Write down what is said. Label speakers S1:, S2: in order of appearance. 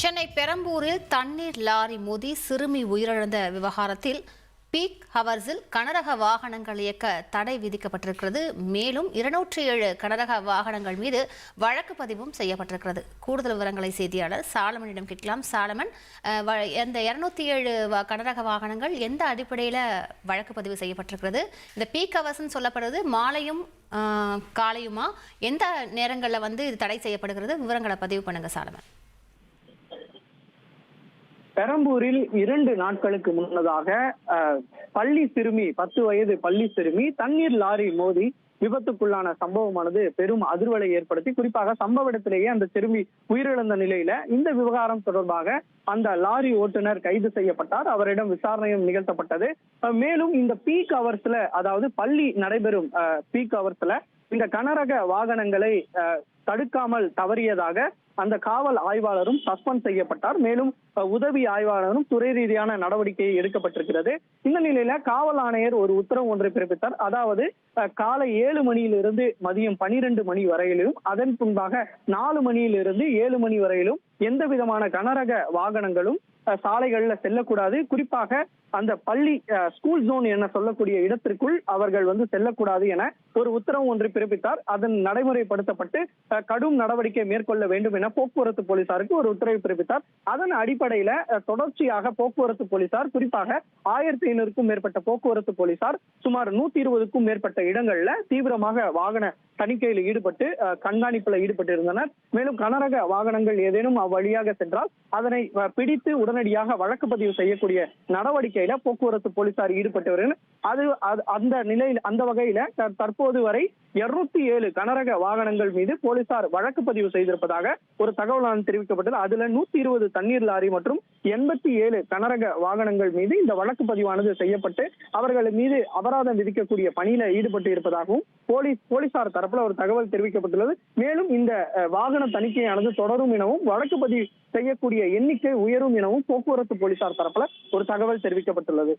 S1: சென்னை பெரம்பூரில் தண்ணீர் லாரி மோதி சிறுமி உயிரிழந்த விவகாரத்தில் பீக் ஹவர்ஸில் கனரக வாகனங்கள் இயக்க தடை விதிக்கப்பட்டிருக்கிறது. மேலும் இருநூற்றி ஏழு கனரக வாகனங்கள் மீது வழக்கு பதிவும் செய்யப்பட்டிருக்கிறது. கூடுதல் விவரங்களை செய்தியாளர் சாலமனிடம் கேட்கலாம். சாலமன் இந்த இருநூத்தி ஏழு வ- கனரக வாகனங்கள் எந்த அடிப்படையில் வழக்கு பதிவு செய்யப்பட்டிருக்கிறது? இந்த பீக் ஹவர்ஸ்ன்னு சொல்லப்படுறது மாலையும் காலையுமா? எந்த நேரங்களில் வந்து இது தடை செய்யப்படுகிறது? விவரங்களை பதிவு பண்ணுங்க சாலமன்.
S2: பெரம்பூரில் இரண்டு நாட்களுக்கு முன்னதாக அஹ், பள்ளி சிறுமி பத்து வயது பள்ளி சிறுமி தண்ணீர் லாரி மோதி விபத்துக்குள்ளான சம்பவமானது பெரும் அதிர்வலை ஏற்படுத்தி குறிப்பாக சம்பவ இடத்திலேயே அந்த சிறுமி உயிரிழந்த நிலையில இந்த விவகாரம் தொடர்பாக அந்த லாரி ஓட்டுநர் கைது செய்யப்பட்டார். அவரிடம் விசாரணையும் நிகழ்த்தப்பட்டது. மேலும் இந்த பீக் அவர்ஸ்ல அதாவது பள்ளி நடைபெறும் பீக் அவர்ஸ்ல இந்த கனரக வாகனங்களை அஹ், தடுக்காமல் தவறியதாக அந்த காவல் ஆய்வாளரும் சஸ்பெண்ட் செய்யப்பட்டார். மேலும் உதவி ஆய்வாளரும் துறை ரீதியான நடவடிக்கை எடுக்கப்பட்டிருக்கிறது. இந்த நிலையில காவல் ஆணையர் ஒரு உத்தரவு ஒன்றை பிறப்பித்தார். அதாவது அஹ், காலை ஏழு மணியிலிருந்து மதியம் பனிரெண்டு மணி வரையிலும் அதன் பின்பாக நாலு மணியிலிருந்து ஏழு மணி வரையிலும் எந்த விதமான கனரக வாகனங்களும் சாலைகள்ல செல்லக்கூடாது. குறிப்பாக அந்த பள்ளி ஸ்கூல் ஜோன் என சொல்லக்கூடிய இடத்திற்குள் அவர்கள் வந்து செல்லக்கூடாது என ஒரு உத்தரவு ஒன்று பிறப்பித்தார். அதன் நடைமுறைப்படுத்தப்பட்டு கடும் நடவடிக்கை மேற்கொள்ள வேண்டும் என போக்குவரத்து போலீசாருக்கு ஒரு உத்தரவு பிறப்பித்தார். அதன் அடிப்படையில தொடர்ச்சியாக போக்குவரத்து போலீசார் குறிப்பாக ஆயிரத்தி ஐநூறுக்கும் மேற்பட்ட போக்குவரத்து போலீசார் சுமார் நூத்தி இருபதுக்கும் மேற்பட்ட இடங்கள்ல தீவிரமாக வாகன தணிக்கையில் ஈடுபட்டு கண்காணிப்புல ஈடுபட்டிருந்தனர். மேலும் கனரக வாகனங்கள் ஏதேனும் அவ்வழியாக சென்றால் அதனை பிடித்து உடனே உடனடியாக வழக்கு பதிவு செய்யக்கூடிய நடவடிக்கையில போக்குவரத்து போலீசார் ஈடுபட்டு அது அந்த நிலையில் அந்த வகையில தற்போது வரை இருநூத்தி ஏழு கனரக வாகனங்கள் மீது போலீசார் வழக்கு பதிவு செய்திருப்பதாக ஒரு தகவலான தெரிவிக்கப்பட்டது. அதுல நூத்தி இருபது தண்ணீர் லாரி மற்றும் எண்பத்தி ஏழு கனரக வாகனங்கள் மீது இந்த வழக்கு பதிவானது செய்யப்பட்டு அவர்கள் மீது அபராதம் விதிக்கக்கூடிய பணியில ஈடுபட்டு இருப்பதாகவும் போலீஸ் போலீசார் தரப்புல ஒரு தகவல் தெரிவிக்கப்பட்டுள்ளது. மேலும் இந்த வாகன தணிக்கையானது தொடரும் எனவும் வழக்கு பதிவு செய்யக்கூடிய எண்ணிக்கை உயரும் எனவும் போக்குவரத்து போலீசார் தரப்புல ஒரு தகவல் தெரிவிக்கப்பட்டுள்ளது.